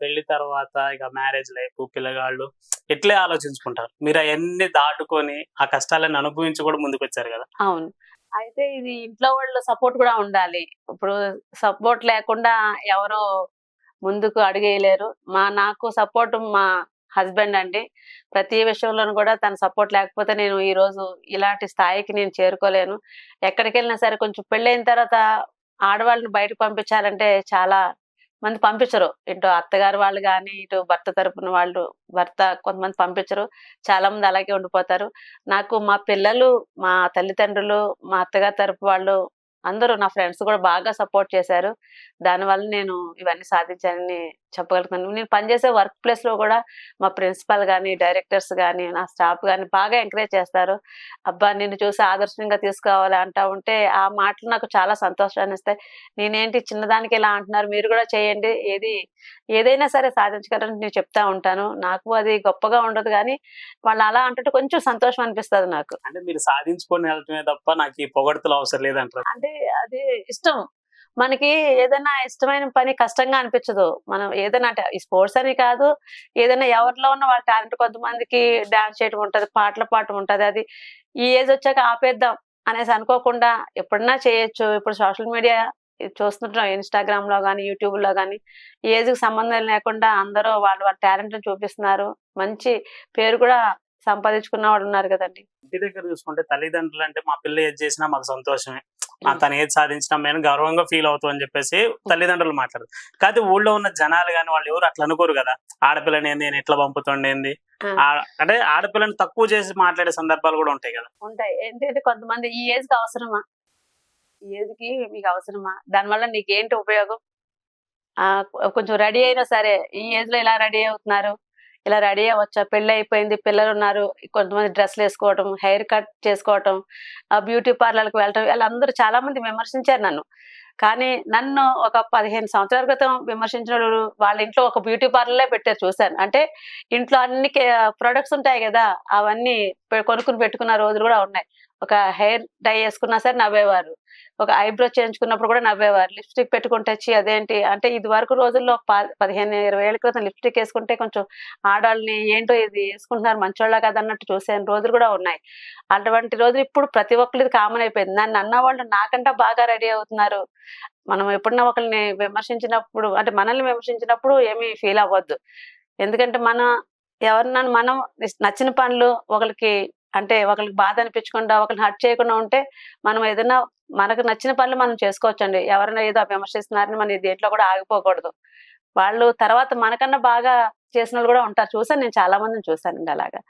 పెళ్ళి తర్వాత ఇక మ్యారేజ్ లైఫ్ పిల్లగాళ్ళు ఎట్లే ఆలోచించుకుంటారు. మీరు అవన్నీ దాటుకొని ఆ కష్టాలను అనుభవించి కూడా ముందుకు వచ్చారు కదా. అవును. అయితే ఇది ఇంట్లో వాళ్ళ సపోర్ట్ కూడా ఉండాలి. ఇప్పుడు సపోర్ట్ లేకుండా ఎవరు ముందుకు అడిగేయలేరు. మా నాకు సపోర్ట్ మా హస్బెండ్ అండి. ప్రతి విషయంలోనూ కూడా తన సపోర్ట్ లేకపోతే నేను ఈ రోజు ఇలాంటి స్థాయికి నేను చేరుకోలేను. ఎక్కడికి వెళ్ళినా సరే కొంచెం పెళ్ళైన తర్వాత ఆడవాళ్ళని బయటకు పంపించాలంటే చాలా మంది పంపించరు. ఇటు అత్తగారు వాళ్ళు కానీ ఇటు భర్త తరపున వాళ్ళు భర్త కొంతమంది పంపించరు. చాలా మంది అలాగే ఉండిపోతారు. నాకు మా పిల్లలు మా తల్లిదండ్రులు మా అత్తగారి తరపు వాళ్ళు అందరూ నా ఫ్రెండ్స్ కూడా బాగా సపోర్ట్ చేశారు. దానివల్ల నేను ఇవన్నీ సాధించానని చెప్పగలుగుతాను. నేను పనిచేసే వర్క్ ప్లేస్లో కూడా మా ప్రిన్సిపల్ కానీ డైరెక్టర్స్ కానీ నా స్టాఫ్ కానీ బాగా ఎంకరేజ్ చేస్తారు. అబ్బా నిన్ను చూసి ఆదర్శంగా తీసుకోవాలి అంటా ఉంటే ఆ మాటలు నాకు చాలా సంతోషాన్ని ఇస్తాయి. నేనేంటి చిన్నదానికి ఇలా అంటున్నారు మీరు కూడా చేయండి. ఏది ఏదైనా సరే సాధించగలని నేను చెప్తా ఉంటాను. నాకు అది గొప్పగా ఉండదు కానీ వాళ్ళు అలా అంటుంటే కొంచెం సంతోషం అనిపిస్తుంది నాకు. అంటే మీరు సాధించుకొని వెళ్ళటమే తప్ప నాకు ఈ పొగడతలు అవసరం లేదంటారు. అంటే అది ఇష్టం. మనకి ఏదైనా ఇష్టమైన పని కష్టంగా అనిపించదు. మనం ఏదైనా అంటే ఈ స్పోర్ట్స్ అని కాదు ఏదైనా ఎవరిలో ఉన్న వాళ్ళ టాలెంట్ కొంతమందికి డాన్స్ చేయడం ఉంటది పాటలు పాడటం ఉంటది. అది ఈ ఏజ్ వచ్చాక ఆపేద్దాం అనేసి అనుకోకుండా ఎప్పుడన్నా చేయొచ్చు. ఇప్పుడు సోషల్ మీడియా చూస్తుంటాం ఇన్స్టాగ్రామ్లో కానీ యూట్యూబ్లో కానీ ఏజ్కి ఏజ్కి సంబంధం లేకుండా అందరూ వాళ్ళ వాళ్ళ టాలెంట్ చూపిస్తున్నారు. మంచి పేరు కూడా సంపాదించుకున్న వాళ్ళు ఉన్నారు కదండి. ఇంటి దగ్గర చూసుకుంటే తల్లిదండ్రులు అంటే మా పిల్ల ఏది చేసినా మాకు సంతోషమే. తను ఏది సాధించినా మేము గర్వంగా ఫీల్ అవుతాం అని చెప్పేసి తల్లిదండ్రులు మాట్లాడరు. కాకపోతే ఊళ్ళో ఉన్న జనాలు కానీ వాళ్ళు ఎవరు అట్లా అనుకోరు కదా. ఆడపిల్లని ఏంది నేను ఎట్లా పంపుతుండేంది అంటే ఆడపిల్లని తక్కువ చేసి మాట్లాడే సందర్భాలు కూడా ఉంటాయి కదా. ఉంటాయి. ఏంటంటే కొంతమంది ఈ ఏజ్కి అవసరమా? ఈ ఏజ్కి మీకు అవసరమా? దానివల్ల నీకేంటి ఉపయోగం? ఆ కొంచెం రెడీ అయినా సరే ఈ ఏజ్లో ఇలా రెడీ అవుతున్నారు? ఇలా రెడీ అవ్వచ్చా? పెళ్ళి అయిపోయింది పిల్లలు ఉన్నారు కొంతమంది డ్రెస్లు వేసుకోవటం హెయిర్ కట్ చేసుకోవటం ఆ బ్యూటీ పార్లర్కి వెళ్ళటం వీళ్ళందరూ చాలా మంది విమర్శించారు నన్ను. కానీ నన్ను ఒక పదిహేను సంవత్సరాల క్రితం విమర్శించిన వాళ్ళ ఇంట్లో ఒక బ్యూటీ పార్లర్లే పెట్టారు చూశాను. అంటే ఇంట్లో అన్ని ప్రొడక్ట్స్ ఉంటాయి కదా అవన్నీ కొనుక్కుని పెట్టుకున్న రోజులు కూడా ఉన్నాయి. ఒక హెయిర్ డై వేసుకున్నా సరే నవ్వేవారు. ఒక ఐబ్రో చేయించుకున్నప్పుడు కూడా నవ్వేవారు. లిప్స్టిక్ పెట్టుకుంటే వచ్చి అదేంటి? అంటే ఇది వరకు రోజుల్లో పదిహేను ఇరవై ఏళ్ళ క్రితం లిప్స్టిక్ వేసుకుంటే కొంచెం ఆడవాళ్ళని ఏంటో ఇది వేసుకుంటున్నారు మంచోళ్ళ కదా అన్నట్టు చూసాను రోజులు కూడా ఉన్నాయి. అటువంటి రోజులు ఇప్పుడు ప్రతి ఒక్కరిది కామన్ అయిపోయింది. నన్ను అన్న వాళ్ళు నాకంటే బాగా రెడీ అవుతున్నారు. మనం ఎప్పుడన్నా ఒకరిని విమర్శించినప్పుడు అంటే మనల్ని విమర్శించినప్పుడు ఏమీ ఫీల్ అవ్వద్దు. ఎందుకంటే మన ఎవరిన మనం నచ్చిన పనులు ఒకరికి అంటే ఒకరికి బాధ అనిపించకుండా ఒకరిని హర్ట్ చేయకుండా ఉంటే మనం ఏదైనా మనకు నచ్చిన పనులు మనం చేసుకోవచ్చండి. ఎవరైనా ఏదో విమర్శిస్తున్నారని మనం దేంట్లో కూడా ఆగిపోకూడదు. వాళ్ళు తర్వాత మనకన్నా బాగా చేసిన వాళ్ళు కూడా ఉంటారు. చూసాను నేను చాలా మందిని చూసానండి అలాగా.